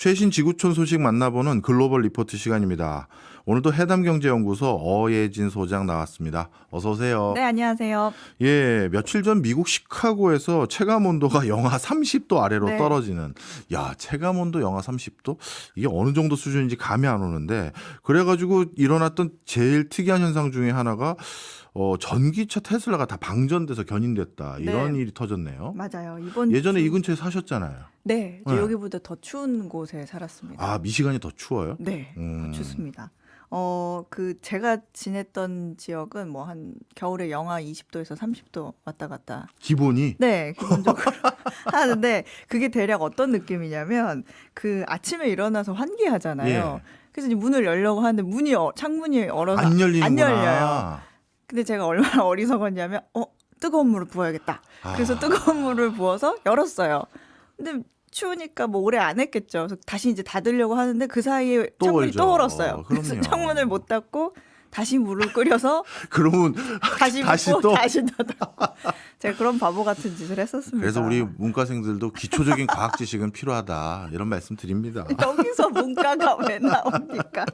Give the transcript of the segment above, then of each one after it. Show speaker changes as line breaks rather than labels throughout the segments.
최신 지구촌 소식 만나보는 글로벌 리포트 시간입니다. 오늘도 해담경제연구소 어예진 소장 나왔습니다. 어서 오세요.
네, 안녕하세요.
예, 며칠 전 미국 시카고에서 체감 온도가 영하 30도 아래로
네.
떨어지는 야, 체감 온도 영하 30도? 이게 어느 정도 수준인지 감이 안 오는데 그래 가지고 일어났던 제일 특이한 현상 중에 하나가 어, 전기차 테슬라가 다 방전돼서 견인됐다. 이런
네.
일이 터졌네요.
맞아요. 이번
예전에
주-
이 근처에 사셨잖아요.
네, 저
네.
여기보다 더 추운 곳에 살았습니다.
아, 미시간이 더 추워요?
네,
음.
더 춥습니다. 어, 그 제가 지냈던 지역은 뭐 한 겨울에 영하 20도에서 30도 왔다 갔다.
기본이
네, 기본적으로 하는데 그게 대략 어떤 느낌이냐면 그 아침에 일어나서 환기하잖아요.
예.
그래서 이제 문을 열려고 하는데 문이 어- 창문이 얼어서
안 열리는구나.
안 열려요. 근데 제가 얼마나 어리석었냐면 어 뜨거운 물을 부어야겠다. 그래서
아.
뜨거운 물을 부어서 열었어요. 근데 추우니까 뭐 오래 안 했겠죠. 그래서 다시 이제 닫으려고 하는데 그 사이에
또
창문이
얼죠.
또 얼었어요. 그래서
그럼요.
창문을 못 닫고 다시 물을 끓여서
그러면
다시
다시
붓고
또?
다시 닫아. 제가 그런 바보 같은 짓을 했었습니다.
그래서 우리 문과생들도 기초적인 과학 지식은 필요하다 이런 말씀 드립니다.
여기서 문과가 왜 나옵니까?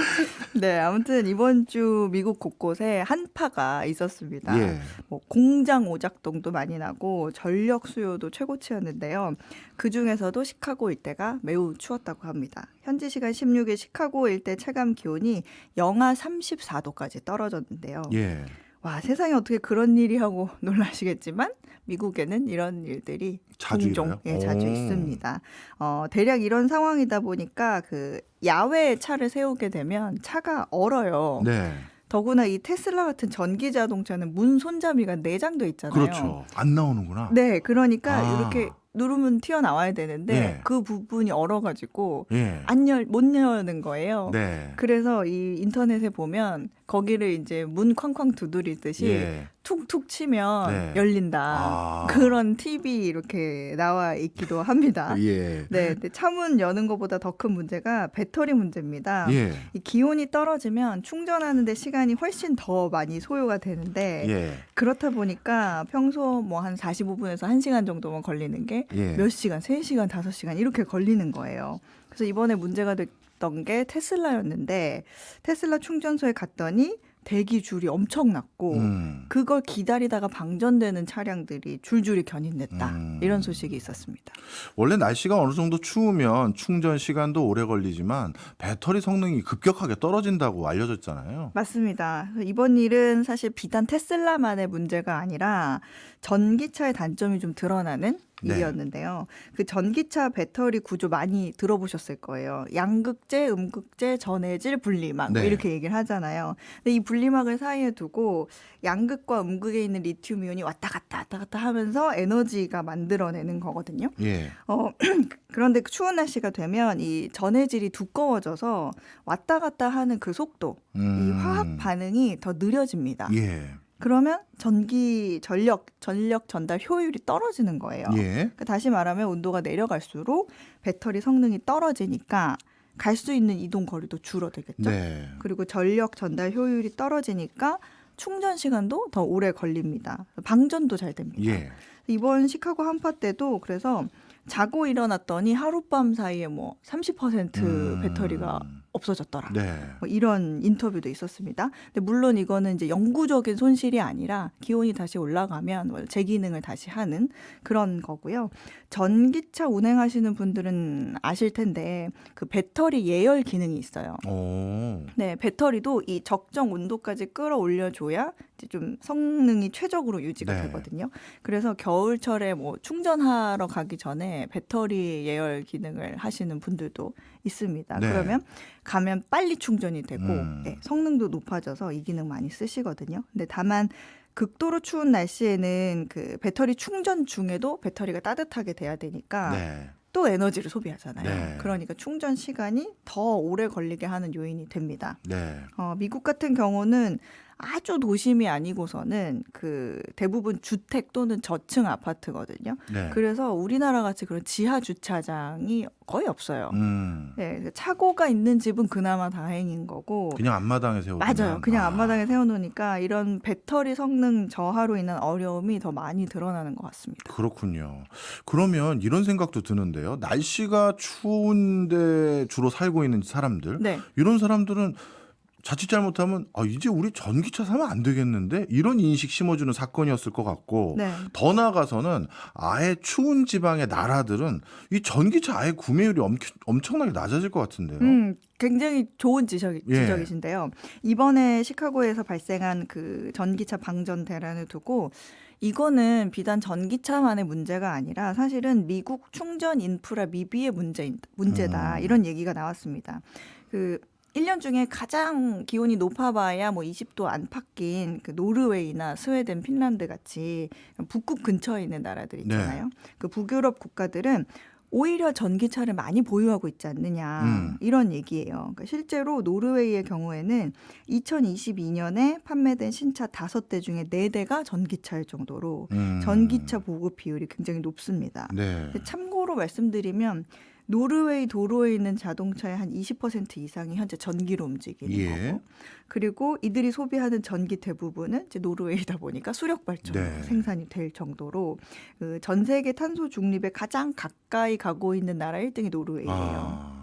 네, 아무튼 이번 주 미국 곳곳에 한파가 있었습니다.
예.
뭐 공장 오작동도 많이 나고 전력 수요도 최고치였는데요. 그 중에서도 시카고 일대가 매우 추웠다고 합니다. 현지 시간 16일 시카고 일대 체감 기온이 영하 34도까지 떨어졌는데요.
예.
와 세상에 어떻게 그런 일이 하고 놀라시겠지만 미국에는 이런 일들이
자주
종종? 예, 자주
오.
있습니다. 어, 대략 이런 상황이다 보니까 그 야외에 차를 세우게 되면 차가 얼어요.
네.
더구나 이 테슬라 같은 전기 자동차는 문 손잡이가 내장돼 있잖아요.
그렇죠. 안 나오는구나.
네, 그러니까
아.
이렇게 누르면 튀어나와야 되는데
예.
그 부분이 얼어가지고
예.
안열못 여는 거예요.
네.
그래서 이 인터넷에 보면 거기를 이제 문 쾅쾅 두드리듯이
예.
툭툭 치면
네.
열린다.
아.
그런 팁이 이렇게 나와 있기도 합니다.
예.
네, 근데 차문 여는 것보다 더 큰 문제가 배터리 문제입니다.
예.
이 기온이 떨어지면 충전하는데 시간이 훨씬 더 많이 소요가 되는데
예.
그렇다 보니까 평소 뭐 한 45분에서 1시간 정도만 걸리는 게몇
예.
시간, 3시간, 5시간 이렇게 걸리는 거예요. 그래서 이번에 문제가 됐던 게 테슬라였는데 테슬라 충전소에 갔더니 대기 줄이 엄청났고
음.
그걸 기다리다가 방전되는 차량들이 줄줄이 견인됐다.
음.
이런 소식이 있었습니다.
원래 날씨가 어느 정도 추우면 충전 시간도 오래 걸리지만 배터리 성능이 급격하게 떨어진다고 알려졌잖아요.
맞습니다. 이번 일은 사실 비단 테슬라만의 문제가 아니라 전기차의 단점이 좀 드러나는 이었는데요. 그 전기차 배터리 구조 많이 들어보셨을 거예요. 양극재, 음극재, 전해질, 분리막 뭐
네.
이렇게 얘기를 하잖아요. 근데 이 분리막을 사이에 두고 양극과 음극에 있는 리튬 이온이 왔다 갔다 왔다 갔다 하면서 에너지가 만들어내는 거거든요.
예.
어, 그런데 그 추운 날씨가 되면 이 전해질이 두꺼워져서 왔다 갔다 하는 그 속도, 이
음.
화학 반응이 더 느려집니다.
예.
그러면 전기 전력 전력 전달 효율이 떨어지는 거예요.
예.
그러니까 다시 말하면 온도가 내려갈수록 배터리 성능이 떨어지니까 갈 수 있는 이동 거리도 줄어들겠죠.
네.
그리고 전력 전달 효율이 떨어지니까 충전 시간도 더 오래 걸립니다. 방전도 잘 됩니다.
예.
이번 시카고 한파 때도 그래서 자고 일어났더니 하룻밤 사이에 뭐 30%
음.
배터리가 없어졌더라.
네.
뭐 이런 인터뷰도 있었습니다. 근데 물론 이거는 이제 영구적인 손실이 아니라 기온이 다시 올라가면 뭐 재기능을 다시 하는 그런 거고요. 전기차 운행하시는 분들은 아실 텐데 그 배터리 예열 기능이 있어요.
오.
네, 배터리도 이 적정 온도까지 끌어올려줘야 좀 성능이 최적으로 유지가
네.
되거든요. 그래서 겨울철에 뭐 충전하러 가기 전에 배터리 예열 기능을 하시는 분들도 있습니다.
네.
그러면 가면 빨리 충전이 되고
음.
네, 성능도 높아져서 이 기능 많이 쓰시거든요. 근데 다만 극도로 추운 날씨에는 그 배터리 충전 중에도 배터리가 따뜻하게 돼야 되니까
네.
또 에너지를 소비하잖아요.
네.
그러니까 충전 시간이 더 오래 걸리게 하는 요인이 됩니다.
네.
어, 미국 같은 경우는 아주 도심이 아니고서는 그 대부분 주택 또는 저층 아파트거든요.
네.
그래서 우리나라 같이 그런 지하 주차장이 거의 없어요.
음.
네, 차고가 있는 집은 그나마 다행인 거고.
그냥 앞마당에 세워.
맞아요. 그냥 앞마당에 세워놓으니까 이런 배터리 성능 저하로 인한 어려움이 더 많이 드러나는 것 같습니다.
그렇군요. 그러면 이런 생각도 드는데요. 날씨가 추운데 주로 살고 있는 사람들,
네.
이런 사람들은 자칫 잘못하면 아 이제 우리 전기차 사면 안 되겠는데 이런 인식 심어주는 사건이었을 것 같고
네.
더 나아가서는 아예 추운 지방의 나라들은 이 전기차 아예 구매율이 엄, 엄청나게 낮아질 것 같은데요.
음, 굉장히 좋은 지적,
예.
지적이신데요. 이번에 시카고에서 발생한 그 전기차 방전 대란을 두고 이거는 비단 전기차만의 문제가 아니라 사실은 미국 충전 인프라 미비의 문제, 문제다.
음.
이런 얘기가 나왔습니다. 그 1년 중에 가장 기온이 높아봐야 뭐 20도 안팎인 그 노르웨이나 스웨덴, 핀란드 같이 북극 근처에 있는 나라들 있잖아요.
네.
그 북유럽 국가들은 오히려 전기차를 많이 보유하고 있지 않느냐
음.
이런 얘기예요. 그러니까 실제로 노르웨이의 경우에는 2022년에 판매된 신차 다섯 대 중에 네 대가 전기차일 정도로
음.
전기차 보급 비율이 굉장히 높습니다.
네.
참고로 말씀드리면 노르웨이 도로에 있는 자동차의 한 20% 이상이 현재 전기로 움직이는
예.
거고 그리고 이들이 소비하는 전기 대부분은 이제 노르웨이다 보니까 수력 발전으로
네.
생산이 될 정도로 그 전 세계 탄소 중립에 가장 가까이 가고 있는 나라 1등이 노르웨이예요.
아.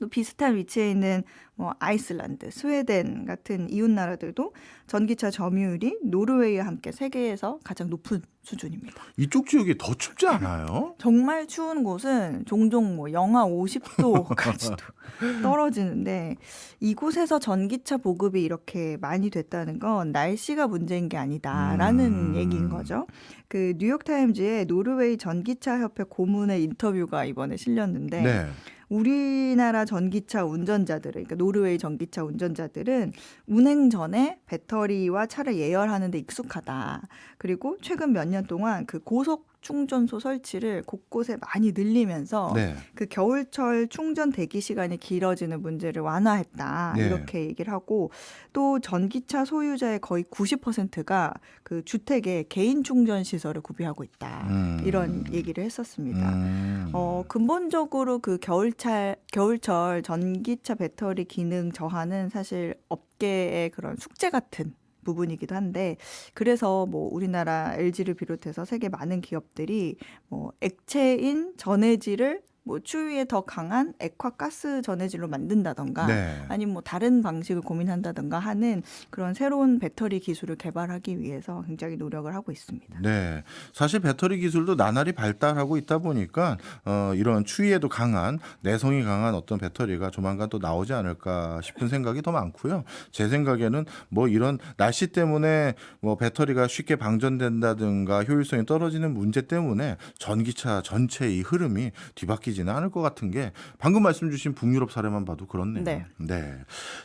또 비슷한 위치에 있는 뭐 아이슬란드, 스웨덴 같은 이웃 나라들도 전기차 점유율이 노르웨이와 함께 세계에서 가장 높은 수준입니다.
이쪽 지역이 더 춥지 않아요?
정말 추운 곳은 종종 뭐 영하 50도까지도 떨어지는데 이곳에서 전기차 보급이 이렇게 많이 됐다는 건 날씨가 문제인 게 아니다라는
음.
얘기인 거죠. 그 뉴욕 타임즈에 노르웨이 전기차 협회 고문의 인터뷰가 이번에 실렸는데
네.
우리나라 전기차 운전자들은 그러니까 노르웨이 전기차 운전자들은 운행 전에 배터리와 차를 예열하는 데 익숙하다. 그리고 최근 몇 년 동안 그 고속 충전소 설치를 곳곳에 많이 늘리면서
네.
그 겨울철 충전 대기 시간이 길어지는 문제를 완화했다.
네.
이렇게 얘기를 하고 또 전기차 소유자의 거의 90%가 그 주택에 개인 충전 시설을 구비하고 있다.
음.
이런 얘기를 했었습니다.
음.
어, 근본적으로 그 겨울철, 겨울철 전기차 배터리 기능 저하는 사실 업계의 그런 숙제 같은 부분이기도 한데 그래서 뭐 우리나라 LG를 비롯해서 세계 많은 기업들이 뭐 액체인 전해질을 뭐 추위에 더 강한 액화 가스 전해질로 만든다던가
네.
아니면 뭐 다른 방식을 고민한다던가 하는 그런 새로운 배터리 기술을 개발하기 위해서 굉장히 노력을 하고 있습니다.
네. 사실 배터리 기술도 나날이 발달하고 있다 보니까 어, 이런 추위에도 강한 내성이 강한 어떤 배터리가 조만간 또 나오지 않을까 싶은 생각이 더 많고요. 제 생각에는 뭐 이런 날씨 때문에 뭐 배터리가 쉽게 방전된다든가 효율성이 떨어지는 문제 때문에 전기차 전체의 이 흐름이 뒤바뀌 지는 않을 것 같은 게 방금 말씀 주신 북유럽 사례만 봐도 그렇네요.
네.
네.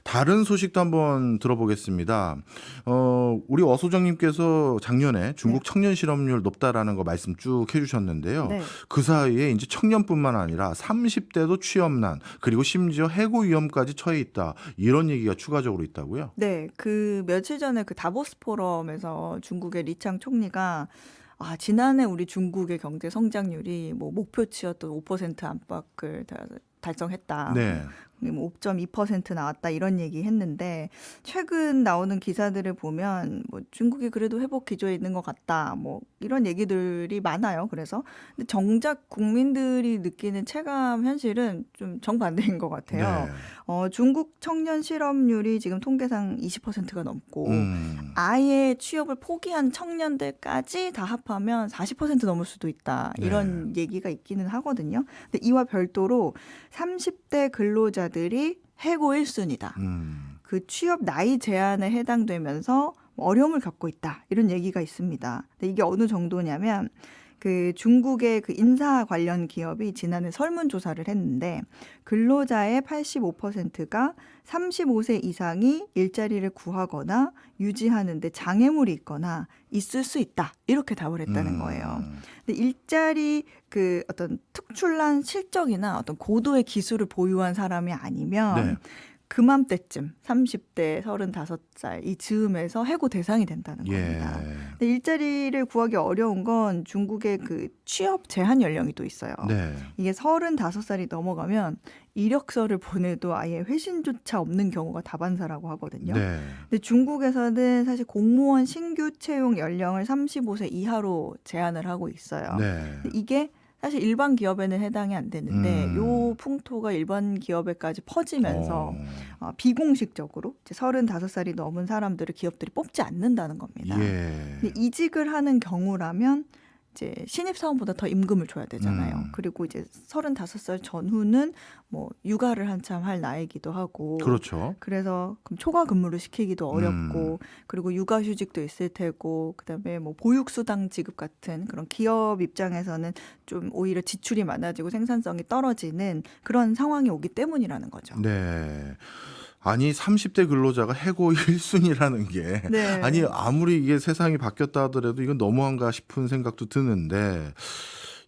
다른 소식도 한번 들어보겠습니다. 어, 우리 어 소장님께서 작년에 중국 청년 실업률 높다라는 거 말씀 쭉 해주셨는데요.
네.
그 사이에 이제 청년뿐만 아니라 30대도 취업난 그리고 심지어 해고 위험까지 처해 있다 이런 얘기가 추가적으로 있다고요.
네, 그 며칠 전에 그 다보스 포럼에서 중국의 리창 총리가 아, 지난해 우리 중국의 경제 성장률이 뭐 목표치였던 5% 안팎을 다- 달성했다.
네.
뭐5.2% 나왔다 이런 얘기 했는데 최근 나오는 기사들을 보면 뭐 중국이 그래도 회복 기조에 있는 것 같다 뭐 이런 얘기들이 많아요. 그래서 근데 정작 국민들이 느끼는 체감 현실은 좀 정반대인 것 같아요.
네.
어, 중국 청년 실업률이 지금 통계상 20%가 넘고
음.
아예 취업을 포기한 청년들까지 다 합하면 40% 넘을 수도 있다. 이런 얘기가 있기는 하거든요. 근데 이와 별도로 30대 근로자 들이 해고 1순위다.
음.
그 취업 나이 제한에 해당되면서 어려움을 겪고 있다. 이런 얘기가 있습니다. 근데 이게 어느 정도냐면 그 중국의 그 인사 관련 기업이 지난해 설문조사를 했는데 근로자의 85%가 35세 이상이 일자리를 구하거나 유지하는데 장애물이 있거나 있을 수 있다. 이렇게 답을 했다는
음.
거예요. 근데 일자리 그 어떤 특출난 실적이나 어떤 고도의 기술을 보유한 사람이 아니면
네.
그맘때쯤 30대 35살 이 즈음에서 해고 대상이 된다는
예.
겁니다. 근데 일자리를 구하기 어려운 건 중국의 그 취업 제한 연령이 또 있어요.
네.
이게 35살이 넘어가면 이력서를 보내도 아예 회신조차 없는 경우가 다반사라고 하거든요.
네.
근데 중국에서는 사실 공무원 신규 채용 연령을 35세 이하로 제한을 하고 있어요.
네.
이게 사실 일반 기업에는 해당이 안 되는데
음.
요 풍토가 일반 기업에까지 퍼지면서
어.
어, 비공식적으로 이제 35살이 넘은 사람들을 기업들이 뽑지 않는다는 겁니다.
예.
근데 이직을 하는 경우라면 이제 신입 사원보다 더 임금을 줘야 되잖아요.
음.
그리고 이제 35살 전후는 뭐 육아를 한참 할 나이기도 하고
그렇죠.
그래서 그럼 초과 근무를 시키기도 어렵고
음.
그리고 육아 휴직도 있을 테고 그다음에 뭐 보육 수당 지급 같은 그런 기업 입장에서는 좀 오히려 지출이 많아지고 생산성이 떨어지는 그런 상황이 오기 때문이라는 거죠.
네. 아니 30대 근로자가 해고 1순위라는 게
네.
아니 아무리 이게 세상이 바뀌었다 하더라도 이건 너무한가 싶은 생각도 드는데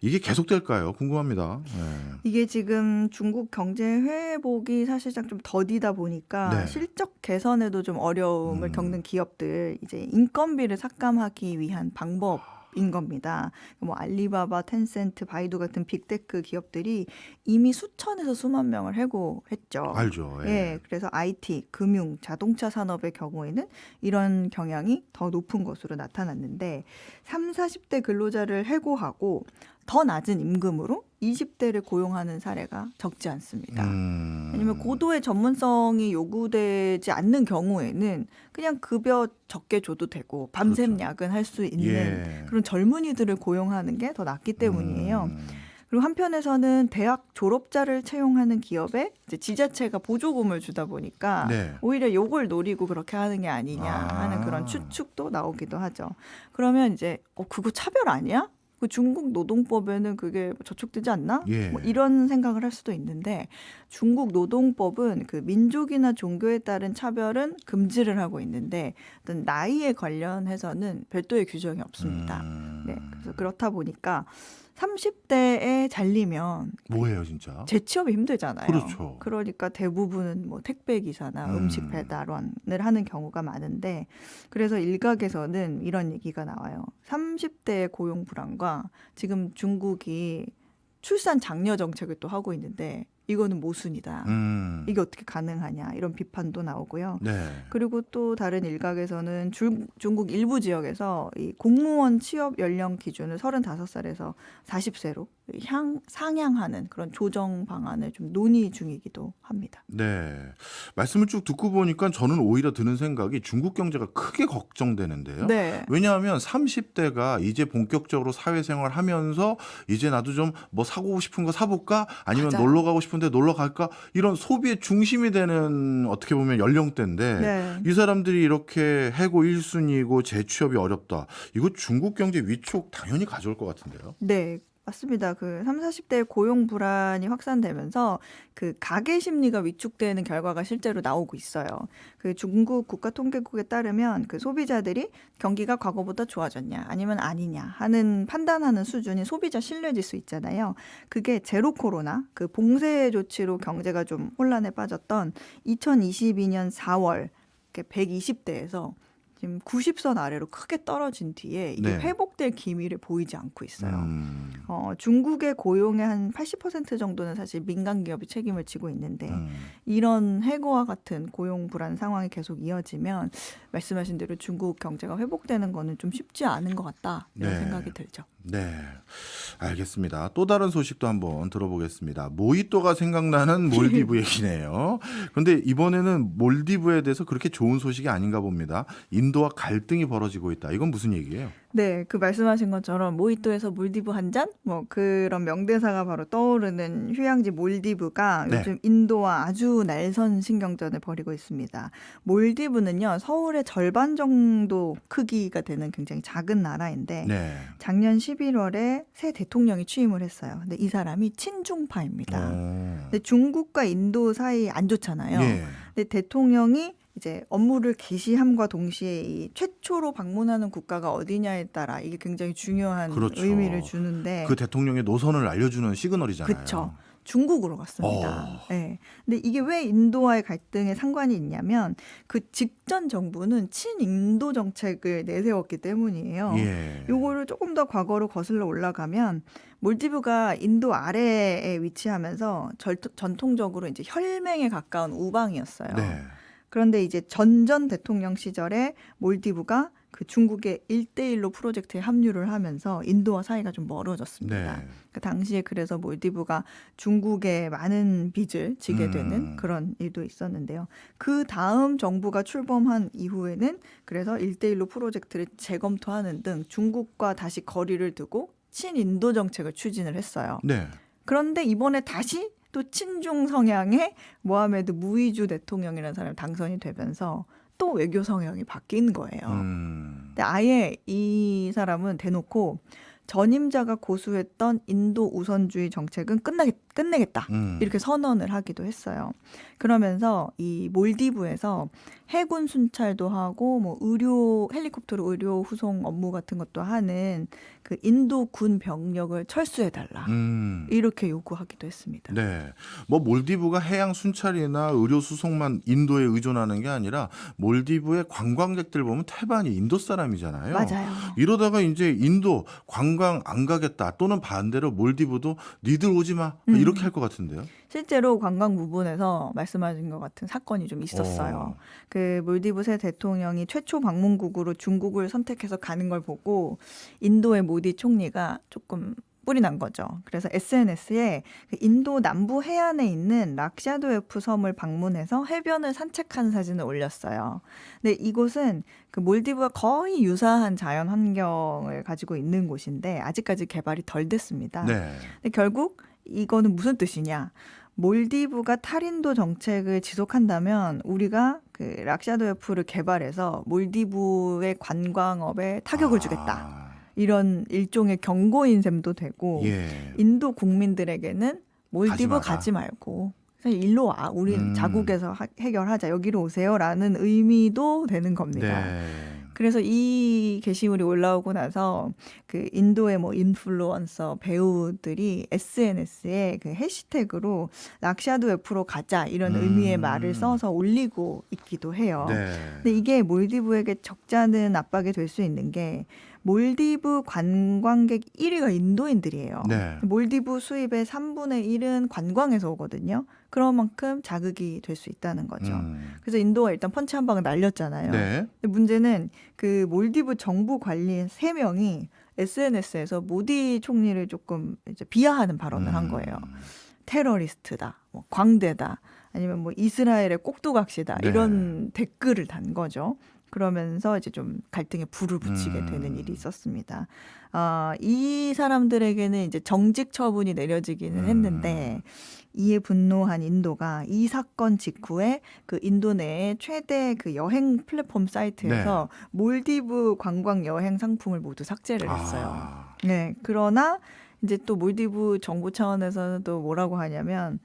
이게 계속될까요? 궁금합니다. 네.
이게 지금 중국 경제 회복이 사실상 좀 더디다 보니까
네.
실적 개선에도 좀 어려움을
음.
겪는 기업들 이제 인건비를 삭감하기 위한 방법 인 겁니다. 뭐 알리바바, 텐센트, 바이두 같은 빅테크 기업들이 이미 수천에서 수만 명을 해고했죠.
알죠. 예.
예, 그래서 IT, 금융, 자동차 산업의 경우에는 이런 경향이 더 높은 것으로 나타났는데 3, 40대 근로자를 해고하고 더 낮은 임금으로 20대를 고용하는 사례가 적지 않습니다.
음.
왜냐면 고도의 전문성이 요구되지 않는 경우에는 그냥 급여 적게 줘도 되고 밤샘
그렇죠.
야근할 수 있는
예.
그런 젊은이들을 고용하는 게 더 낫기 때문이에요.
음.
그리고 한편에서는 대학 졸업자를 채용하는 기업에 이제 지자체가 보조금을 주다 보니까
네.
오히려 요걸 노리고 그렇게 하는 게 아니냐 하는
아.
그런 추측도 나오기도 하죠. 그러면 이제 어 그거 차별 아니야? 그 중국 노동법에는 그게 저촉되지 않나?
예.
뭐 이런 생각을 할 수도 있는데 중국 노동법은 그 민족이나 종교에 따른 차별은 금지를 하고 있는데 어떤 나이에 관련해서는 별도의 규정이 없습니다.
음.
네, 그래서 그렇다 보니까 30대에 잘리면
뭐예요, 진짜?
재취업이 힘들잖아요.
그렇죠.
그러니까 대부분은 뭐 택배 기사나
음.
음. 식 배달원을 하는 경우가 많은데 그래서 일각에서는 이런 얘기가 나와요. 30대의 고용 불안과 지금 중국이 출산 장려 정책을 또 하고 있는데 이거는 모순이다.
음.
이게 어떻게 가능하냐 이런 비판도 나오고요.
네.
그리고 또 다른 일각에서는 중, 중국 일부 지역에서 이 공무원 취업 연령 기준을 35살에서 40세로 향, 상향하는 그런 조정 방안을 좀 논의 중이기도 합니다.
네. 말씀을 쭉 듣고 보니까 저는 오히려 드는 생각이 중국 경제가 크게 걱정되는데요.
네.
왜냐하면 30대가 이제 본격적으로 사회생활 하면서 이제 나도 좀 뭐 사고 싶은 거 사볼까? 아니면
맞아요.
놀러 가고 싶은 데 놀러 갈까? 이런 소비의 중심이 되는 어떻게 보면 연령대인데
네.
이 사람들이 이렇게 해고 1순위고 재취업이 어렵다. 이거 중국 경제 위축 당연히 가져올 것 같은데요.
네. 맞습니다. 그 3, 40대 고용 불안이 확산되면서 그 가계 심리가 위축되는 결과가 실제로 나오고 있어요. 그 중국 국가통계국에 따르면 그 소비자들이 경기가 과거보다 좋아졌냐 아니면 아니냐 하는 판단하는 수준이 소비자 신뢰 지수 있잖아요. 그게 제로 코로나 그 봉쇄 조치로 경제가 좀 혼란에 빠졌던 2022년 4월 120대에서 지금 90선 아래로 크게 떨어진 뒤에 이게
네.
회복될 기미를 보이지 않고 있어요.
음.
어, 중국의 고용의 한 80% 정도는 사실 민간 기업이 책임을 지고 있는데
음.
이런 해고와 같은 고용 불안 상황이 계속 이어지면 말씀하신 대로 중국 경제가 회복되는 거는 좀 쉽지 않은 것 같다 이런
네.
생각이 들죠.
네, 알겠습니다. 또 다른 소식도 한번 들어보겠습니다. 모히또가 생각나는 몰디브 얘기네요. 그런데 이번에는 몰디브에 대해서 그렇게 좋은 소식이 아닌가 봅니다. 인 도와 갈등이 벌어지고 있다. 이건 무슨 얘기예요?
네, 그 말씀하신 것처럼 모히또에서 몰디브 한 잔? 뭐 그런 명대사가 바로 떠오르는 휴양지 몰디브가
네.
요즘 인도와 아주 날선 신경전을 벌이고 있습니다. 몰디브는요, 서울의 절반 정도 크기가 되는 굉장히 작은 나라인데
네.
작년 11월에 새 대통령이 취임을 했어요. 근데 이 사람이 친중파입니다.
어.
근데 중국과 인도 사이 안 좋잖아요.
예.
근데 대통령이 이제 업무를 개시함과 동시에 이 최초로 방문하는 국가가 어디냐에 따라 이게 굉장히 중요한
그렇죠.
의미를 주는데
그 대통령의 노선을 알려주는 시그널이잖아요.
그쵸. 중국으로 갔습니다.
어.
네. 근데 이게 왜 인도와의 갈등에 상관이 있냐면 그 직전 정부는 친인도 정책을 내세웠기 때문이에요.
예.
요거를 조금 더 과거로 거슬러 올라가면 몰디브가 인도 아래에 위치하면서 절, 전통적으로 이제 혈맹에 가까운 우방이었어요.
네.
그런데 이제 전전 대통령 시절에 몰디브가 그 중국의 일대일로 프로젝트에 합류를 하면서 인도와 사이가 좀 멀어졌습니다.
네.
그 당시에 그래서 몰디브가 중국에 많은 빚을 지게 되는
음.
그런 일도 있었는데요. 그 다음 정부가 출범한 이후에는 그래서 일대일로 프로젝트를 재검토하는 등 중국과 다시 거리를 두고 친인도 정책을 추진을 했어요.
네.
그런데 이번에 다시 또 친중 성향의 모하메드 무이주 대통령이라는 사람이 당선이 되면서 또 외교 성향이 바뀐 거예요.
음.
근데 아예 이 사람은 대놓고 전임자가 고수했던 인도 우선주의 정책은 끝나겠, 끝내겠다.
음.
이렇게 선언을 하기도 했어요. 그러면서 이 몰디브에서 해군 순찰도 하고 뭐 의료 헬리콥터로 의료 후송 업무 같은 것도 하는 그 인도 군 병력을 철수해 달라.
음.
이렇게 요구하기도 했습니다.
네. 뭐 몰디브가 해양 순찰이나 의료 수송만 인도에 의존하는 게 아니라 몰디브의 관광객들 보면 태반이 인도 사람이잖아요.
맞아요.
이러다가 이제 인도 관광 안 가겠다 또는 반대로 몰디브도 니들 오지 마
음.
이렇게 할 것 같은데요.
실제로 관광 부분에서 말씀하신 것 같은 사건이 좀 있었어요.
어.
그 몰디브 새 대통령이 최초 방문국으로 중국을 선택해서 가는 걸 보고 인도의 모디 총리가 조금 뿔이 난 거죠. 그래서 SNS에 그 인도 남부 해안에 있는 락샤도에프 섬을 방문해서 해변을 산책한 사진을 올렸어요. 근데 이곳은 그 몰디브와 거의 유사한 자연 환경을 가지고 있는 곳인데 아직까지 개발이 덜 됐습니다.
네.
근데 결국 이거는 무슨 뜻이냐? 몰디브가 탈인도 정책을 지속한다면 우리가 그 락샤도에프를 개발해서 몰디브의 관광업에 타격을 주겠다.
아,
이런 일종의 경고인 셈도 되고
예.
인도 국민들에게는 몰디브
가지.
가지, 말고 그냥 일로 와. 우리
음.
자국에서 하- 해결하자. 여기로 오세요라는 의미도 되는 겁니다.
네.
그래서 이 게시물이 올라오고 나서 그 인도의 뭐 인플루언서 배우들이 SNS에 그 해시태그로 락샤도 F로 가자 이런
음.
의미의 말을 써서 올리고 있기도 해요.
네.
근데 이게 몰디브에게 적잖은 압박이 될 수 있는 게 몰디브 관광객 1위가 인도인들이에요.
네.
몰디브 수입의 3분의 1은 관광에서 오거든요. 그런 만큼 자극이 될 수 있다는 거죠.
음.
그래서 인도가 일단 펀치 한 방을 날렸잖아요.
네.
근데 문제는 그 몰디브 정부 관리인 세 명이 SNS에서 모디 총리를 조금 이제 비하하는 발언을 한 거예요.
음.
테러리스트다, 뭐 광대다, 아니면 뭐 이스라엘의 꼭두각시다
네.
이런 댓글을 단 거죠. 그러면서 이제 좀 갈등에 불을 붙이게
음.
되는 일이 있었습니다. 아, 이 사람들에게는 이제 정직 처분이 내려지기는
음.
했는데 이에 분노한 인도가 이 사건 직후에 그 인도 내의 최대 그 여행 플랫폼 사이트에서 몰디브 관광 여행 상품을 모두 삭제를 했어요.
아,
네. 그러나 이제 또 몰디브 정부 차원에서는 또 뭐라고 하냐면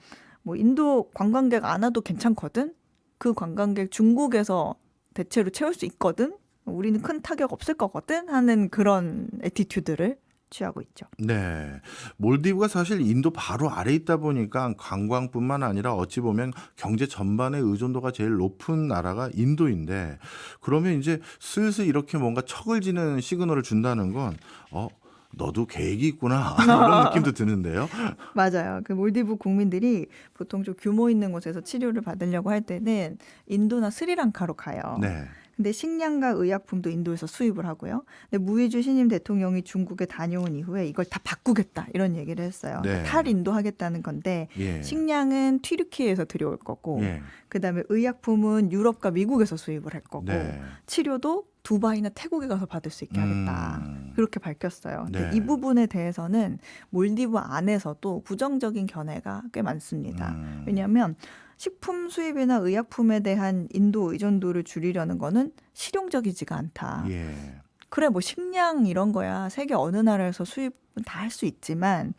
뭐 인도 관광객 안 와도 괜찮거든. 그 관광객 중국에서 대체로 채울 수 있거든. 우리는 큰 타격 없을 거거든 하는 그런 에티튜드를 취하고 있죠.
네. 몰디브가 사실 인도 바로 아래 있다 보니까 관광뿐만 아니라 어찌 보면 경제 전반의 의존도가 제일 높은 나라가 인도인데 그러면 이제 슬슬 이렇게 뭔가 척을 지는 시그널을 준다는 건 어, 너도 계획이 있구나. 이런 느낌도 드는데요.
맞아요. 그 몰디브 국민들이 보통 좀 규모 있는 곳에서 치료를 받으려고 할 때는 인도나 스리랑카로 가요.
네.
근데 식량과 의약품도 인도에서 수입을 하고요. 근데 무이주 신임 대통령이 중국에 다녀온 이후에 이걸 다 바꾸겠다 이런 얘기를 했어요.
네.
탈인도 하겠다는 건데
예.
식량은 튀르키예에서 들여올 거고
예.
그다음에 의약품은 유럽과 미국에서 수입을 할 거고
네.
치료도 두바이나 태국에 가서 받을 수 있게 하겠다.
음.
그렇게 밝혔어요. 근데
네.
이 부분에 대해서는 몰디브 안에서도 부정적인 견해가 꽤 많습니다.
음.
왜냐하면 식품 수입이나 의약품에 대한 인도 의존도를 줄이려는 거는 실용적이지가 않다.
예.
그래 뭐 식량 이런 거야 세계 어느 나라에서 수입은 다 할 수 있지만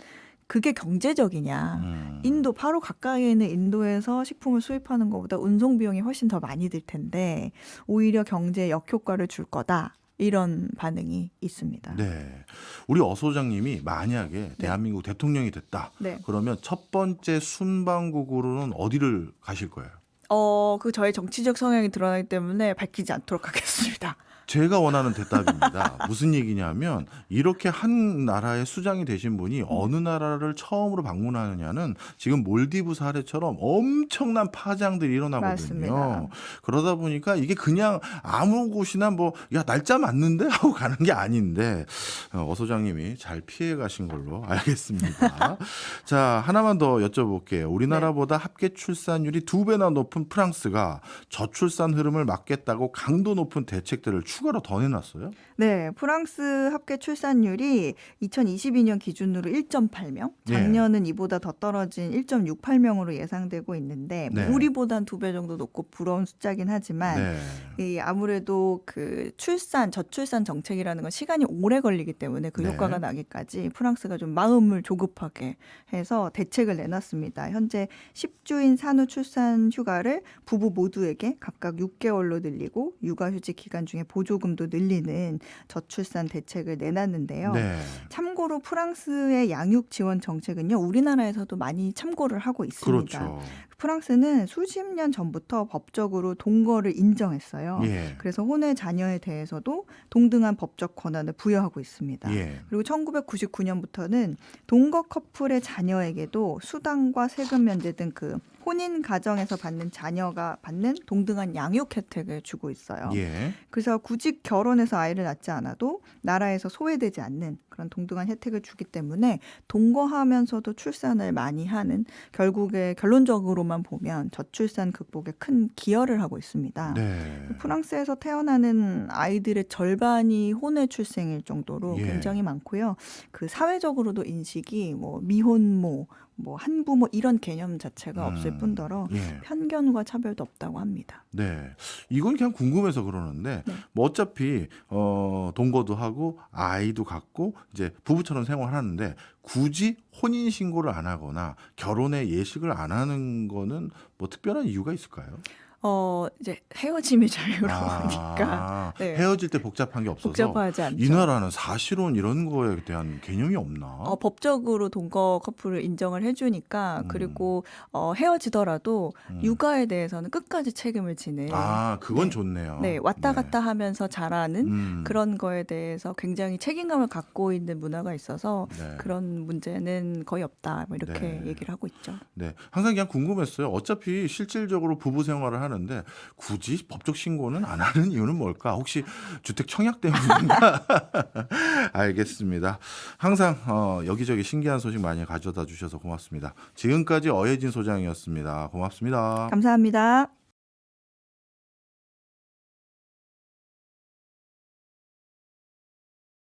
그게 경제적이냐?
음.
인도 바로 가까이에 있는 인도에서 식품을 수입하는 것보다 운송 비용이 훨씬 더 많이 들 텐데 오히려 경제에 역효과를 줄 거다. 이런 반응이 있습니다.
네. 우리 어 소장님이 만약에 대한민국 대통령이 됐다.
네.
그러면 첫 번째 순방국으로는 어디를 가실 거예요?
어, 그 저의 정치적 성향이 드러나기 때문에 밝히지 않도록 하겠습니다.
제가 원하는 대답입니다. 무슨 얘기냐면 이렇게 한 나라의 수장이 되신 분이 어느 나라를 처음으로 방문하느냐는 지금 몰디브 사례처럼 엄청난 파장들이 일어나거든요.
맞습니다.
그러다 보니까 이게 그냥 아무 곳이나 뭐 야 날짜 맞는데 하고 가는 게 아닌데 어, 어 소장님이 잘 피해 가신 걸로 알겠습니다. 자 하나만 더 여쭤볼게요. 우리나라보다 합계 출산율이 두 배나 높은 프랑스가 저출산 흐름을 막겠다고 강도 높은 대책들을 추가로 더 내놨어요.
네, 프랑스 합계 출산율이 2022년 기준으로 1.8명,
예.
작년은 이보다 더 떨어진 1.68명으로 예상되고 있는데 뭐
네.
우리보단 두 배 정도 높고 부러운 숫자긴 하지만
네.
이 아무래도 그 출산 저출산 정책이라는 건 시간이 오래 걸리기 때문에 그
네.
효과가 나기까지 프랑스가 좀 마음을 조급하게 해서 대책을 내놨습니다. 현재 10주인 산후 출산 휴가를 부부 모두에게 각각 6개월로 늘리고 육아휴직 기간 중에 보조 금도 늘리는 저출산 대책을 내놨는데요.
네.
참고로 프랑스의 양육 지원 정책은요 우리나라에서도 많이 참고를 하고 있습니다.
그렇죠.
프랑스는 수십 년 전부터 법적으로 동거를 인정했어요.
예.
그래서 혼외 자녀에 대해서도 동등한 법적 권한을 부여하고 있습니다.
예.
그리고 1999년부터는 동거 커플의 자녀에게도 수당과 세금 면제 등그 혼인 가정에서 받는 자녀가 받는 동등한 양육 혜택을 주고 있어요.
예.
그래서 굳이 결혼해서 아이를 낳지 않아도 나라에서 소외되지 않는 그런 동등한 혜택을 주기 때문에 동거하면서도 출산을 많이 하는 결국에 결론적으로만 보면 저출산 극복에 큰 기여를 하고 있습니다.
네.
프랑스에서 태어나는 아이들의 절반이 혼외 출생일 정도로
예.
굉장히 많고요. 그 사회적으로도 인식이 뭐 미혼모, 뭐 한부모 이런 개념 자체가 없을
음.
뿐더러
예.
편견과 차별도 없다고 합니다.
네. 이건 그냥 궁금해서 그러는데
네.
뭐 어차피 어 동거도 하고 아이도 갖고 이제 부부처럼 생활하는데 굳이 혼인 신고를 안 하거나 결혼의 예식을 안 하는 거는 뭐 특별한 이유가 있을까요?
어 이제 헤어짐이 자유로우니까 네.
아, 헤어질 때 복잡한 게 없어서
복잡하지 않죠.
이 나라는 사실혼 이런 거에 대한 개념이 없나?
어, 법적으로 동거 커플을 인정을 해주니까
음.
그리고 어, 헤어지더라도
음.
육아에 대해서는 끝까지 책임을 지는
아, 그건
네.
좋네요.
네 왔다 갔다 하면서 자라는
음.
그런 거에 대해서 굉장히 책임감을 갖고 있는 문화가 있어서
네.
그런 문제는 거의 없다 뭐 이렇게
네.
얘기를 하고 있죠.
네, 항상 그냥 궁금했어요. 어차피 실질적으로 부부 생활을 하는데 굳이 법적 신고는 안 하는 이유는 뭘까? 혹시 주택 청약 때문인가? 알겠습니다. 항상 어, 여기저기 신기한 소식 많이 가져다 주셔서 고맙습니다. 지금까지 어혜진 소장이었습니다. 고맙습니다.
감사합니다.